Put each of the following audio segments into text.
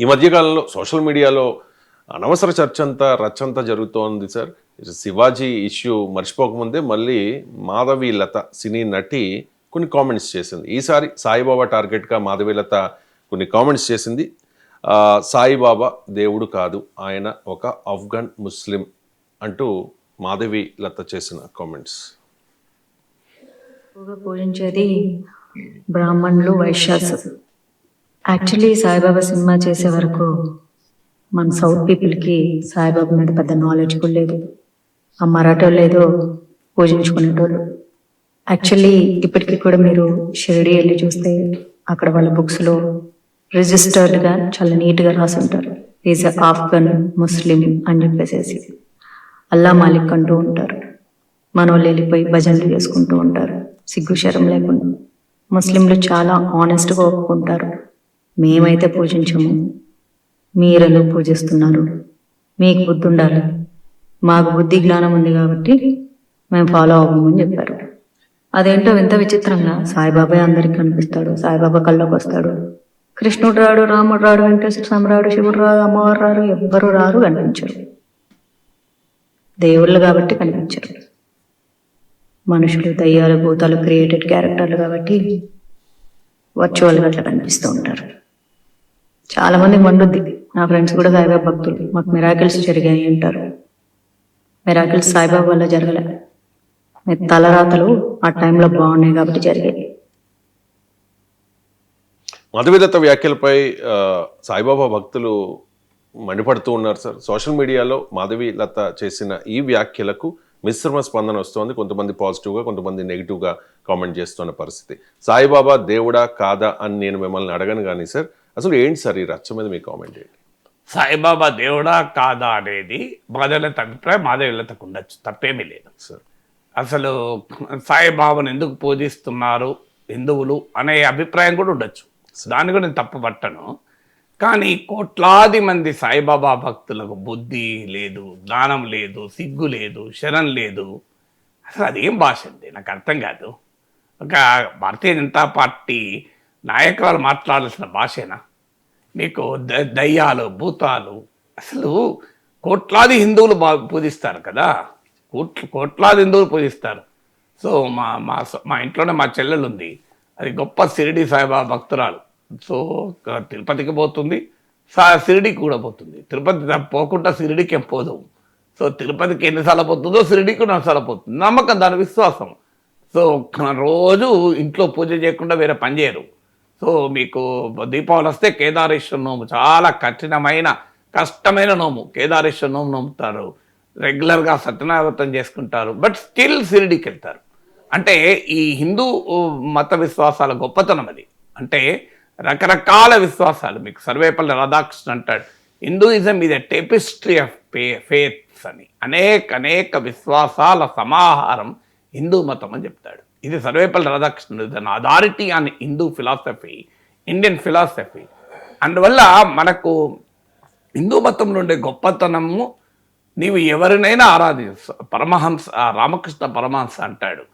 ఈ మధ్యకాలంలో సోషల్ మీడియాలో అనవసర చర్చ అంతా రచ్చంతా జరుగుతోంది సార్. శివాజీ ఇష్యూ మర్చిపోకముందే మళ్ళీ మాధవి లత సినీ నటి కొన్ని కామెంట్స్ చేసింది. ఈసారి సాయిబాబా టార్గెట్గా మాధవి లత కొన్ని కామెంట్స్ చేసింది. సాయిబాబా దేవుడు కాదు ఆయన ఒక ఆఫ్ఘన్ ముస్లిం అంటూ మాధవి లత చేసిన కామెంట్స్. పూజించేది బ్రాహ్మణులు వైశ్యాసు యాక్చువల్లీ సాయిబాబా సినిమా చేసే వరకు మన సౌత్ పీపుల్కి సాయిబాబా మీద పెద్ద నాలెడ్జ్ కూడా లేదు. ఆ మరాఠోళ్ళు ఏదో పూజించుకునేటోళ్ళు. యాక్చువల్లీ ఇప్పటికీ కూడా మీరు షిరిడి వెళ్ళి చూస్తే అక్కడ వాళ్ళ బుక్స్లో రిజిస్టర్డ్గా చాలా నీట్గా రాసి ఉంటారు ఈజ్ ఆఫ్ఘన్ ముస్లిం అని చెప్పేసేసి. అల్లా మాలిక్ అంటూ ఉంటారు. మన వాళ్ళు వెళ్ళిపోయి భజనలు చేసుకుంటూ ఉంటారు. సిగ్గు శరం లేకుండా. ముస్లింలు చాలా ఆనెస్ట్గా ఒప్పుకుంటారు. మేమైతే పూజించము. మీరెందుకు పూజిస్తున్నారు? మీకు బుద్ధి ఉండాలి మాకు బుద్ధి జ్ఞానం ఉంది కాబట్టి మేము ఫాలో అవ్వము అని చెప్పారు. అదేంటో వింత విచిత్రంగా సాయిబాబా అందరికి కనిపిస్తాడు. సాయిబాబా కల్లోకి వస్తాడు. కృష్ణుడు రాడు రాముడు రాడు వెంకటేశ్వర స్వామి రాడు శివుడు రాడు అమ్మవారు రారు ఎవ్వరు రారు కనిపించరు. దేవుళ్ళు కాబట్టి కనిపించరు. మనుషులు దయ్యాలు భూతాలు క్రియేటెడ్ క్యారెక్టర్లు కాబట్టి వర్చువల్గా అట్లా కనిపిస్తూ ఉంటారు. చాలా మంది మండుద్ది నా ఫ్రెండ్స్ కూడా సాయిబాబా భక్తులు. మాకు మిరాకిల్స్ జరిగాయి అంటారు. మిరాకిల్స్ సాయిబాబా వల్ల జరగలే. మీ తలరాతలు ఆ టైంలో బాగున్నాయి కాబట్టి జరిగాయి. మధువిధత వ్యాఖ్యలపై సాయిబాబా భక్తులు మండిపడుతూ ఉన్నారు సార్. సోషల్ మీడియాలో మాధవి లత చేసిన ఈ వ్యాఖ్యలకు మిశ్రమ స్పందన వస్తోంది. కొంతమంది పాజిటివ్గా కొంతమంది నెగిటివ్గా కామెంట్ చేస్తున్న పరిస్థితి. సాయిబాబా దేవుడా కాదా అని నేను మిమ్మల్ని అడగను కానీ సార్. అసలు ఏంటి సార్ ఈ రచ్చ మీద మీ కామెంట్ ఏంటి? సాయిబాబా దేవుడా కాదా అనేది మాధవలత అభిప్రాయం మాధవలతకు ఉండొచ్చు తప్పేమీ లేదు. సార్. అసలు సాయిబాబాను ఎందుకు పూజిస్తున్నారు హిందువులు అనే అభిప్రాయం కూడా ఉండొచ్చు. దాన్ని కూడా నేను తప్పుపట్టను. కానీ కోట్లాది మంది సాయిబాబా భక్తులకు బుద్ధి లేదు జ్ఞానం లేదు సిగ్గు లేదు శరం లేదు. అసలు అదేం భాష అండి? నాకు అర్థం కాదు. ఒక భారతీయ జనతా పార్టీ నాయకురాలు మాట్లాడాల్సిన భాషేనా? మీకు ద- దయ్యాలు భూతాలు. అసలు కోట్లాది హిందువులు బా పూజిస్తారు కదా. కోట్ల కోట్లాది హిందువులు పూజిస్తారు. సో మా మా స- మా ఇంట్లోనే మా చెల్లెలు ఉంది అది గొప్ప షిరిడి సాయిబాబా భక్తురాలు. సో తిరుపతికి పోతుంది. సా షిరిడికి కూడా పోతుంది. తిరుపతి పోకుండా షిరిడికి ఏం పోదు. సో తిరుపతికి ఎన్నిసార్లు పోతుందో షిరిడికి ఎన్నిసార్లు పోతుంది. నమ్మకం దాని విశ్వాసం. సో రోజు ఇంట్లో పూజ చేయకుండా వేరే పని చేయరు. సో మీకు దీపావళి వస్తే కేదారేశ్వర నోము చాలా కఠినమైన కష్టమైన నోము. కేదారేశ్వర నోము నోముతారు రెగ్యులర్గా సత్యనావ్రతం చేసుకుంటారు. బట్ స్టిల్ సిరిడికి వెళ్తారు. అంటే ఈ హిందూ మత విశ్వాసాల గొప్పతనం అది. అంటే రకరకాల విశ్వాసాలు. మీకు సర్వేపల్లి రాధాకృష్ణ అంటాడు హిందూయిజం ఇది టెపిస్ట్రీ ఆఫ్ పే ఫేత్స్ అని. అనేక అనేక విశ్వాసాల సమాహారం హిందూ మతం అని చెప్తాడు. ఇది Sarvepalli Radhakrishna is an authority on Hindu philosophy Indian philosophy. అందువల్ల మనకు హిందూ మతంలో ఉండే గొప్పతనము నీవు ఎవరినైనా ఆరాధించు పరమహంస రామకృష్ణ పరమహంస అంటాడు.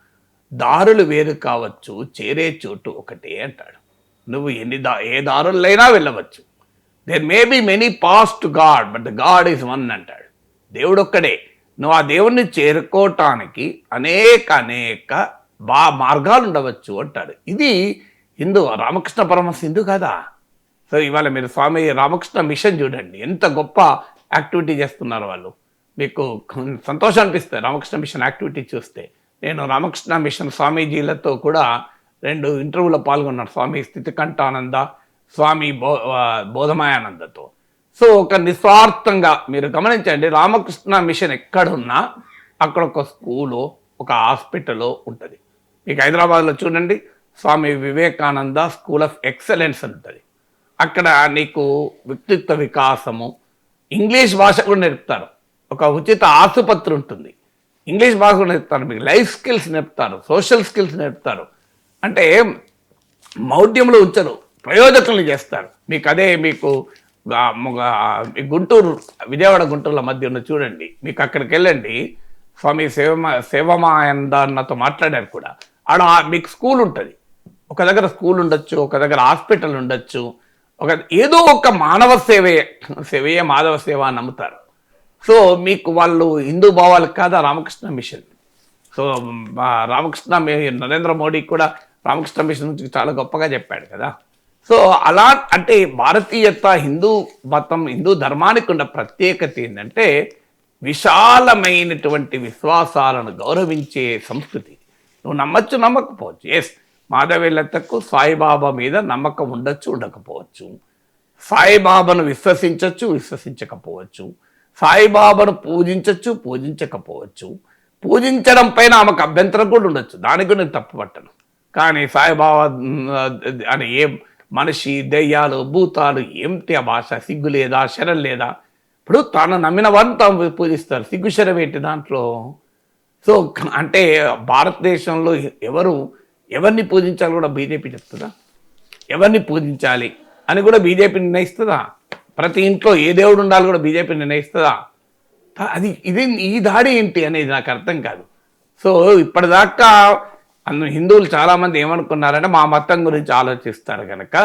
దారులు వేరు కావచ్చు చేరే చోటు ఒకటే అంటాడు. నువ్వు ఎన్ని దా ఏ దారులైనా వెళ్ళవచ్చు. There may be many paths to God but the God is one అంటాడు. దేవుడు ఒక్కడే. నువ్వు ఆ దేవుణ్ణి చేరుకోవటానికి అనేక అనేక బా మార్గాలు ఉండవచ్చు అంటాడు. ఇది హిందూ రామకృష్ణ పరమహంస హిందూ కదా. సో ఇవాళ మీరు స్వామి రామకృష్ణ మిషన్ చూడండి. ఎంత గొప్ప యాక్టివిటీ చేస్తున్నారు వాళ్ళు. మీకు సంతోషం అనిపిస్తుంది రామకృష్ణ మిషన్ యాక్టివిటీ చూస్తే. నేను రామకృష్ణ మిషన్ స్వామీజీలతో కూడా రెండు ఇంటర్వ్యూలో పాల్గొన్నాను. స్వామి స్థితికంఠానంద స్వామి బో బోధమాయానందతో. సో ఒక నిస్వార్థంగా మీరు గమనించండి రామకృష్ణ మిషన్ ఎక్కడున్నా అక్కడ ఒక స్కూలు ఒక హాస్పిటల్ ఉంటుంది. మీకు హైదరాబాద్లో చూడండి. Swami Vivekananda school of excellence ఉంటుంది. అక్కడ నీకు వ్యక్తిత్వ వికాసము ఇంగ్లీష్ భాష కూడా నేర్పుతారు. ఒక ఉచిత ఆసుపత్రి ఉంటుంది. ఇంగ్లీష్ భాష కూడా నేర్పుతారు. మీకు లైఫ్ స్కిల్స్ నేర్పుతారు సోషల్ స్కిల్స్ నేర్పుతారు. అంటే మౌఢ్యంలో ఉంచరు ప్రయోజకులు చేస్తారు. మీకు అదే మీకు గుంటూరు విజయవాడ గుంటూరుల మధ్య ఉన్న చూడండి. మీకు అక్కడికి వెళ్ళండి. స్వామి సేవమా సేవమాయంద అన్నతో మాట్లాడారు కూడా. ఆడ మీకు స్కూల్ ఉంటుంది. ఒక దగ్గర స్కూల్ ఉండొచ్చు ఒక దగ్గర హాస్పిటల్ ఉండొచ్చు ఒక ఏదో ఒక మానవ సేవే సేవయే మాధవ సేవ అని నమ్ముతారు. సో మీకు వాళ్ళు హిందూ భావాలకు కాదా రామకృష్ణ మిషన్? సో రామకృష్ణ నరేంద్ర మోడీ కూడా రామకృష్ణ మిషన్ గురించి చాలా గొప్పగా చెప్పాడు కదా. సో అలా అంటే భారతీయత హిందూ మతం హిందూ ధర్మానికి ఉన్న ప్రత్యేకత ఏంటంటే విశాలమైనటువంటి విశ్వాసాలను గౌరవించే సంస్కృతి. నువ్వు నమ్మచ్చు నమ్మకపోవచ్చు. ఎస్ మాధవీలతకు సాయిబాబా మీద నమ్మకం ఉండొచ్చు ఉండకపోవచ్చు. సాయిబాబాను విశ్వసించవచ్చు విశ్వసించకపోవచ్చు. సాయిబాబాను పూజించవచ్చు పూజించకపోవచ్చు. పూజించడం పైన ఆమెకు అభ్యంతరం కూడా ఉండొచ్చు. దానికి నేను తప్పు పట్టను. కానీ సాయిబాబా అని ఏ మనిషి దెయ్యాలు భూతాలు ఏమిటి ఆ భాష? సిగ్గు లేదా? శరం లేదా? ఇప్పుడు తాను నమ్మిన వారిని తాము పూజిస్తారు. సిగ్గు శరం ఏంటి దాంట్లో? సో అంటే భారతదేశంలో ఎవరు ఎవరిని పూజించాలి కూడా బీజేపీ చెప్తుందా? ఎవరిని పూజించాలి అని కూడా బీజేపీ నిర్ణయిస్తుందా? ప్రతి ఇంట్లో ఏ దేవుడు ఉండాలి కూడా బీజేపీ నిర్ణయిస్తుందా? అది ఇది ఈ దాడి ఏంటి అనేది నాకు అర్థం కాదు. సో ఇప్పటిదాకా అందు హిందువులు చాలామంది ఏమనుకున్నారంటే మా మతం గురించి ఆలోచిస్తారు కనుక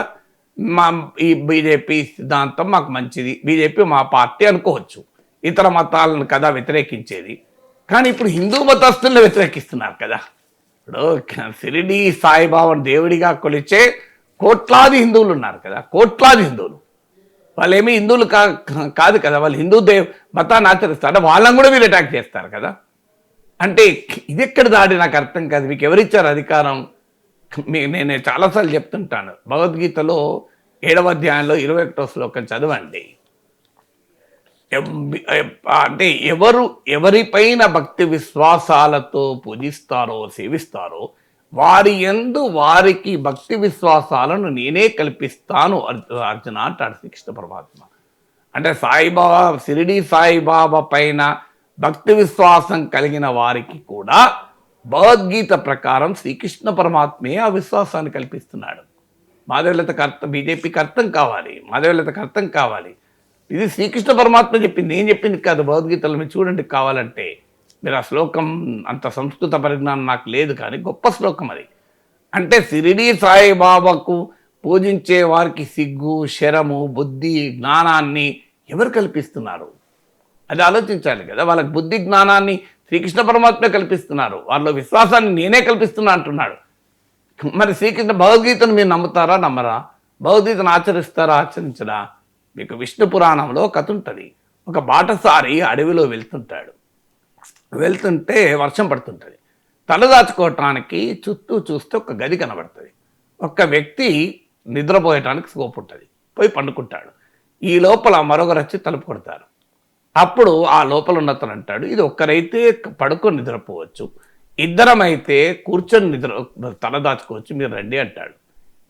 మా ఈ బీజేపీ సిద్ధాంతం మాకు మంచిది బీజేపీ మా పార్టీ అనుకోవచ్చు. ఇతర మతాలను కదా వ్యతిరేకించేది. కానీ ఇప్పుడు హిందూ మతస్థులను వ్యతిరేకిస్తున్నారు కదా. ఇప్పుడు సిరిడి సాయిబాబాను దేవుడిగా కొలిచే కోట్లాది హిందువులు ఉన్నారు కదా. కోట్లాది హిందువులు. వాళ్ళేమీ హిందువులు కా కాదు కదా. వాళ్ళు హిందూ దేవ్ మతాన్ని ఆచరిస్తారు. అంటే వాళ్ళని కూడా మీరు అటాక్ చేస్తారు కదా. అంటే ఇది ఎక్కడ దాడి? నాకు అర్థం కాదు. మీకు ఎవరిచ్చారు అధికారం? మీ నేను చాలాసార్లు చెప్తుంటాను. భగవద్గీతలో ఏడవ అధ్యాయంలో ఇరవై ఒకటో శ్లోకం చదవండి. అంటే ఎవరు ఎవరిపైన భక్తి విశ్వాసాలతో పూజిస్తారో సేవిస్తారో వారి ఎందు వారికి భక్తి విశ్వాసాలను నేనే కల్పిస్తాను అర్జు- అర్జున అంటాడు శ్రీకృష్ణ పరమాత్మ. అంటే సాయిబాబా షిరిడి సాయిబాబా పైన భక్తి విశ్వాసం కలిగిన వారికి కూడా భగవద్గీత ప్రకారం శ్రీకృష్ణ పరమాత్మే ఆ విశ్వాసాన్ని కల్పిస్తున్నాడు. మాధవలతకు అర్థం బీజేపీకి అర్థం కావాలి మాధవలతకు అర్థం కావాలి. ఇది శ్రీకృష్ణ పరమాత్మ చెప్పింది నేను చెప్పింది కాదు భగవద్గీతలో మీరు చూడండి కావాలంటే. మీరు ఆ శ్లోకం అంత సంస్కృత పరిజ్ఞానం నాకు లేదు కానీ గొప్ప శ్లోకం అది. అంటే సిరిడి సాయిబాబాకు పూజించే వారికి సిగ్గు శరము బుద్ధి జ్ఞానాన్ని ఎవరు కల్పిస్తున్నారు? అది ఆలోచించాలి కదా వాళ్ళకి బుద్ధి జ్ఞానాన్ని శ్రీకృష్ణ పరమాత్మ కల్పిస్తున్నారు. వాళ్ళ విశ్వాసాన్ని నేనే కల్పిస్తున్నా అంటున్నాడు. మరి శ్రీకృష్ణ భగవద్గీతను మీరు నమ్ముతారా నమ్మరా? భగవద్గీతను ఆచరిస్తారా ఆచరించరా మీకు విష్ణు పురాణంలో కథ ఉంటుంది. ఒక బాటసారి అడవిలో వెళ్తుంటాడు. వెళ్తుంటే వర్షం పడుతుంటుంది. తలదాచుకోవటానికి చుట్టూ చూస్తే ఒక గది కనబడుతుంది. ఒక వ్యక్తి నిద్రపోయటానికి స్కోప్ ఉంటుంది. పోయి పండుకుంటాడు. ఈ లోపల మరొకరు వచ్చి తలుపు కొడతారు. అప్పుడు ఆ లోపల ఉన్నతను అంటాడు ఇది ఒక్కరైతే పడుకొని నిద్రపోవచ్చు. ఇద్దరమైతే కూర్చొని నిద్ర తల దాచుకోవచ్చు మీరు రండి అంటాడు.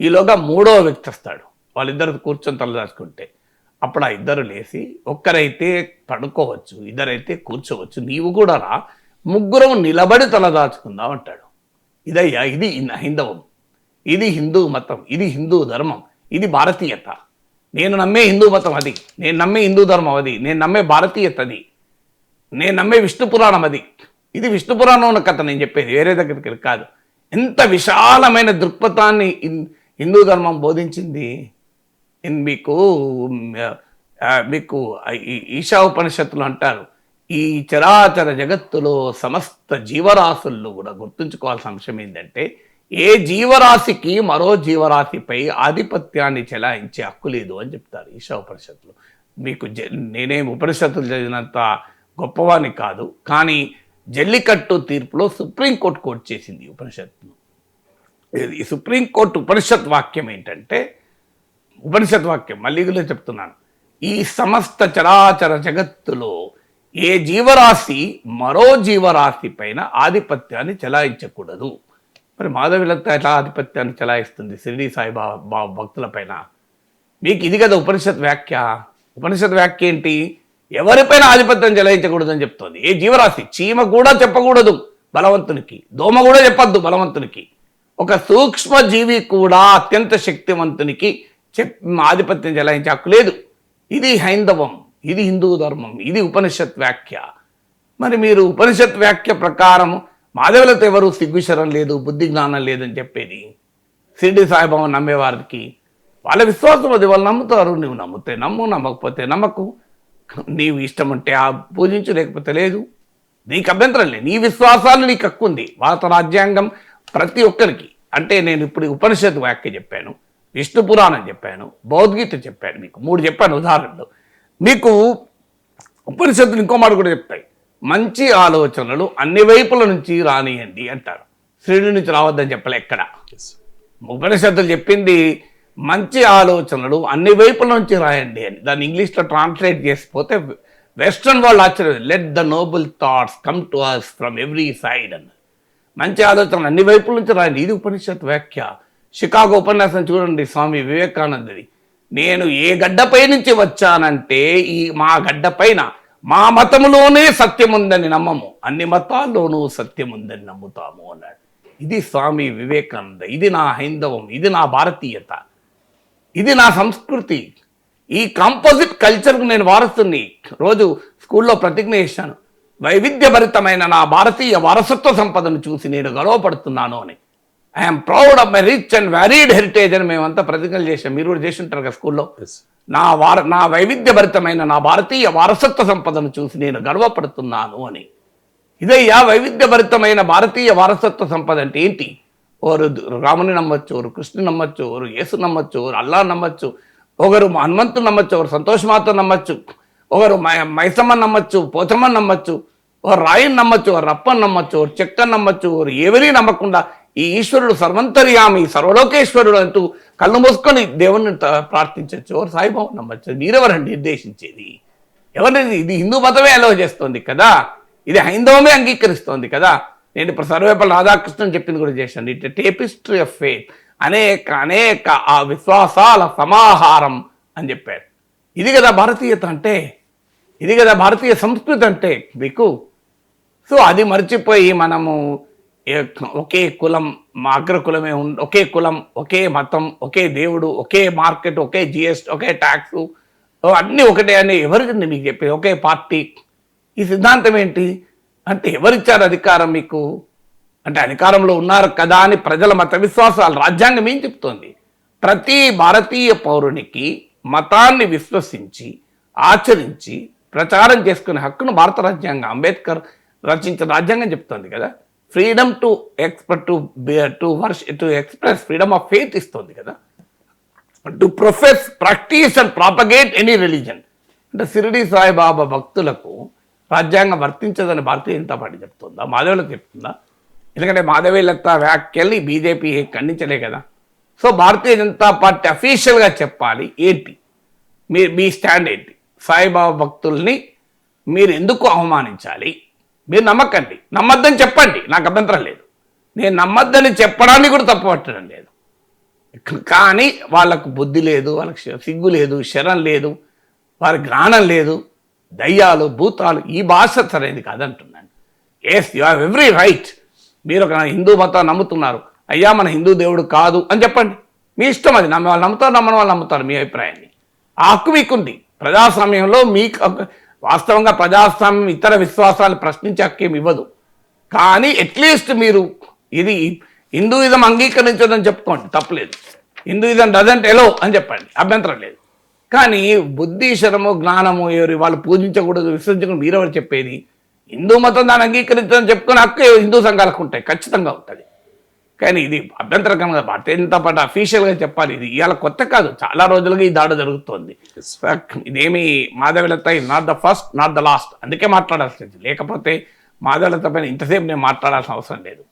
ఈలోగా మూడో వ్యక్తి వస్తాడు. వాళ్ళిద్దరు కూర్చొని తల దాచుకుంటే. అప్పుడు ఆ ఇద్దరు లేచి ఒక్కరైతే పడుకోవచ్చు ఇద్దరైతే కూర్చోవచ్చు నీవు కూడా రా ముగ్గురం నిలబడి తలదాచుకుందాం అంటాడు. ఇదయ్యా ఇది హైందవం. ఇది హిందూ మతం ఇది హిందూ ధర్మం ఇది భారతీయత. నేను నమ్మే హిందూ మతం అది నేను నమ్మే హిందూ ధర్మం అది నేను నమ్మే భారతీయత అది నేను నమ్మే విష్ణు పురాణం అది. ఇది విష్ణు పురాణం ఉన్న కథ నేను చెప్పేది వేరే దగ్గరికి కాదు. ఎంత విశాలమైన దృక్పథాన్ని హిందూ ధర్మం బోధించింది. మీకు మీకు ఈ- ఈశా ఉపనిషత్తులు అంటారు ఈ చరాచర జగత్తులో సమస్త జీవరాశుల్లో కూడా గుర్తుంచుకోవాల్సిన అంశం ఏంటంటే ఏ జీవరాశికి మరో జీవరాశిపై ఆధిపత్యాన్ని చెలాయించే హక్కు లేదు అని చెప్తారు ఈశా ఉపనిషత్తులు మీకు జ- నేనేం ఉపనిషత్తులు చదివినంత గొప్పవాణ్ణి కాదు కానీ జల్లికట్టు తీర్పులో సుప్రీంకోర్టు కోర్టు చేసింది ఈ ఉపనిషత్తును. ఈ సుప్రీంకోర్టు ఉపనిషత్ వాక్యం ఏంటంటే ఉపనిషత్ వాక్యం మళ్ళీ చెప్తున్నాను. ఈ సమస్త చరాచర జగత్తులో ఏ జీవరాశి మరో జీవరాశి పైన ఆధిపత్యాన్ని చెలాయించకూడదు. మరి మాధవిలత ఎలా ఆధిపత్యాన్ని చెలాయిస్తుంది షిరిడి సాయిబాబా బా- భక్తుల పైన? మీకు ఇది కదా ఉపనిషత్ వ్యాఖ్య. ఉపనిషత్ వ్యాఖ్య ఏంటి? ఎవరిపైన ఆధిపత్యం చెలాయించకూడదు అని చెప్తోంది. ఏ జీవరాశి? చీమ కూడా చెప్పకూడదు బలవంతునికి. దోమ కూడా చెప్పద్దు బలవంతునికి. ఒక సూక్ష్మ జీవి కూడా అత్యంత శక్తివంతునికి చెప్ ఆధిపత్యం చెలాయించే హక్కు లేదు. ఇది హైందవం ఇది హిందూ ధర్మం ఇది ఉపనిషత్ వ్యాఖ్య. మరి మీరు ఉపనిషత్ వ్యాఖ్య ప్రకారం మాధవులతో ఎవరు సిగ్గుశరం లేదు బుద్ధి జ్ఞానం లేదని చెప్పేది? షిరిడి సాయిబాబా నమ్మేవారికి వాళ్ళ విశ్వాసం అది వాళ్ళు నమ్ముతారు. నువ్వు నమ్ముతే నమ్ము నమ్మకపోతే నమ్మకు. నీవు ఇష్టం ఉంటే ఆ పూజించు లేకపోతే లేదు. నీకు అభ్యంతరం లేదు. నీ విశ్వాసాలు నీకు హక్కు ఉంది. భారత రాజ్యాంగం ప్రతి ఒక్కరికి. అంటే నేను ఇప్పుడు ఉపనిషత్తు వ్యాఖ్య చెప్పాను. విష్ణు పురాణం చెప్పాను భగవద్గీత చెప్పాను మీకు మూడు చెప్పాను ఉదాహరణలు. మీకు ఉపనిషత్తులు ఇంకో మాట కూడా చెప్తాయి. మంచి ఆలోచనలు అన్ని వైపుల నుంచి రానియండి అంటారు. శ్రీని నుంచి రావద్దని చెప్పలే ఎక్కడ? ఉపనిషత్తులు చెప్పింది మంచి ఆలోచనలు అన్ని వైపుల నుంచి రాయండి అని. దాన్ని ఇంగ్లీష్లో ట్రాన్స్లేట్ చేసిపోతే వెస్ట్రన్ వాళ్ళు ఆశ్చర్యం let the noble thoughts come to us from every side అన్న మంచి ఆలోచనలు అన్ని వైపుల నుంచి రాయండి. ఇది ఉపనిషత్ వ్యాఖ్య. షికాగో ఉపన్యాసం చూడండి స్వామి వివేకానందది. నేను ఏ గడ్డపై నుంచి వచ్చానంటే ఈ మా గడ్డపైన మా మతములోనే సత్యం ఉందని నమ్మము. అన్ని మతాల్లోనూ సత్యం ఉందని నమ్ముతాము అన్నాడు. ఇది స్వామి వివేకానంద. ఇది నా హైందవం. ఇది నా భారతీయత. ఇది నా సంస్కృతి. ఈ కాంపోజిట్ కల్చర్కు నేను వారసుని. రోజు స్కూల్లో ప్రతిజ్ఞ చేశాను. వైవిధ్యభరితమైన నా భారతీయ వారసత్వ సంపదను చూసి నేను గర్వపడుతున్నాను అని. I'm proud of my rich and varied heritage అని మేమంతా ప్రతిజ్ఞలు చేశాం. మీరు కూడా చేసి ఉంటారు కదా స్కూల్లో? నా వార నా వైవిధ్యభరితమైన నా భారతీయ వారసత్వ సంపదను చూసి నేను గర్వపడుతున్నాను అని. ఇదయ్యా వైవిధ్యభరితమైన భారతీయ వారసత్వ సంపద అంటే ఏంటి? ఒకరు రాముని నమ్మచ్చు ఒకరు కృష్ణుని నమ్మచ్చు ఒకరు యేసు నమ్మచ్చు ఒకరు అల్లా నమ్మచ్చు ఒకరు హనుమంతుని నమ్మచ్చు ఒకరు సంతోషమాత నమ్మచ్చు ఒకరు మై- మైసమ్మని నమ్మచ్చు పోచమ్మని నమ్మచ్చు ఒకరు రాయిని నమ్మచ్చు ఒకరు రప్పని నమ్మచ్చు ఒకరు చెక్కని నమ్మచ్చు ఒకరు ఎవరిని నమ్మకుండా ఈ ఈశ్వరుడు సర్వంతర్యామి సర్వలోకేశ్వరుడు అంటూ కళ్ళు మూసుకొని దేవుణ్ణి ప్రార్థించవచ్చు. ఎవరు సాయిబాబు నమ్మచ్చు. మీరెవరండి నిర్దేశించేది? ఎవరిని ఇది హిందూ మతమే అలవ చేస్తోంది కదా. ఇది హైందవమే అంగీకరిస్తోంది కదా. నేను ఇప్పుడు సర్వేపల్లి రాధాకృష్ణన్ చెప్పింది కూడా చేశాను. ఇట్ టేపిస్ట్రీ ఆఫ్ ఫేత్ అనేక అనేక ఆ విశ్వాసాల సమాహారం అని చెప్పారు. ఇది కదా భారతీయత అంటే? ఇది కదా భారతీయ సంస్కృతి అంటే? మీకు? సో అది మర్చిపోయి మనము ఒకే కులం మా అగ్ర కులమే ఉం ఒకే కులం ఒకే మతం ఒకే దేవుడు ఒకే మార్కెట్ ఒకే జిఎస్టీ ఒకే ట్యాక్స్ అన్నీ ఒకటే అని ఎవరికి మీకు చెప్పేది ఒకే పార్టీ. ఈ సిద్ధాంతం ఏంటి? అంటే ఎవరిచ్చారు అధికారం మీకు? అంటే అధికారంలో ఉన్నారు కదా అని ప్రజల మత విశ్వాసాలు రాజ్యాంగం ఏం చెప్తోంది? ప్రతి భారతీయ పౌరునికి మతాన్ని విశ్వసించి ఆచరించి ప్రచారం చేసుకునే హక్కును భారత రాజ్యాంగం అంబేద్కర్ రచించిన రాజ్యాంగం చెప్తోంది కదా. Freedom to express to to worship to express freedom of faith ఇస్తుంది కదా. To profess practice and propagate any religion అంటే సిరిడి సాయిబాబా భక్తులకు రాజ్యాంగం వర్తించదని భారతీయ జనతా పార్టీ చెప్తుందా? మాధవులకు చెప్తుందా? ఎందుకంటే మాధవీలత వ్యాఖ్యల్ని బీజేపీ ఖండించలే కదా. సో భారతీయ జనతా పార్టీ అఫీషియల్గా చెప్పాలి ఏంటి? మీ మీ స్టాండ్ ఏంటి? సాయిబాబా భక్తుల్ని మీరు ఎందుకు అవమానించాలి? మీరు నమ్మకండి. నమ్మద్దని చెప్పండి. నాకు అభ్యంతరం లేదు. నేను నమ్మద్దని చెప్పడానికి కూడా తప్పు పట్టడం లేదు. కానీ వాళ్ళకు బుద్ధి లేదు వాళ్ళకి సిగ్గు లేదు శరం లేదు వారి జ్ఞానం లేదు దయ్యాలు భూతాలు ఈ భాష సరైనది కాదంటున్నాను. Yes you have every right మీరు ఒక హిందూ మతం నమ్ముతున్నారు. అయ్యా మన హిందూ దేవుడు కాదు అని చెప్పండి. మీ ఇష్టం అది. నమ్మే వాళ్ళు నమ్ముతారు నమ్మని వాళ్ళు నమ్ముతారు మీ అభిప్రాయాన్ని. ఆ హక్కు మీకుంది. ప్రజాస్వామ్యంలో మీకు వాస్తవంగా ప్రజాస్వామ్యం ఇతర విశ్వాసాలు ప్రశ్నించే హక్కు ఇవ్వదు. కానీ అట్లీస్ట్ మీరు ఇది హిందూయిజం అంగీకరించదని చెప్పుకోండి తప్పలేదు. హిందూయిజం డజంట్ ఎలో అని చెప్పండి అభ్యంతరం లేదు. కానీ బుద్ధిశ్వరము జ్ఞానము ఎవరు వాళ్ళు పూజించకూడదు విశ్వసించకూడదు మీరెవరు చెప్పేది? హిందూ మతం దాన్ని అంగీకరించదని చెప్పుకునే హక్కు హిందూ సంఘాలకు ఉంటాయి ఖచ్చితంగా ఉంటుంది. కానీ ఇది అభ్యంతరకరంగా భారతీయ జనతా పార్టీ అఫీషియల్గా చెప్పాలి. ఇది ఇవాళ కొత్త కాదు చాలా రోజులుగా ఈ దాడి జరుగుతోంది. ఇదేమి Madhavalatha not the first not the last అందుకే మాట్లాడాల్సింది. లేకపోతే మాధవలత పైన ఇంతసేపు నేను మాట్లాడాల్సిన అవసరం లేదు.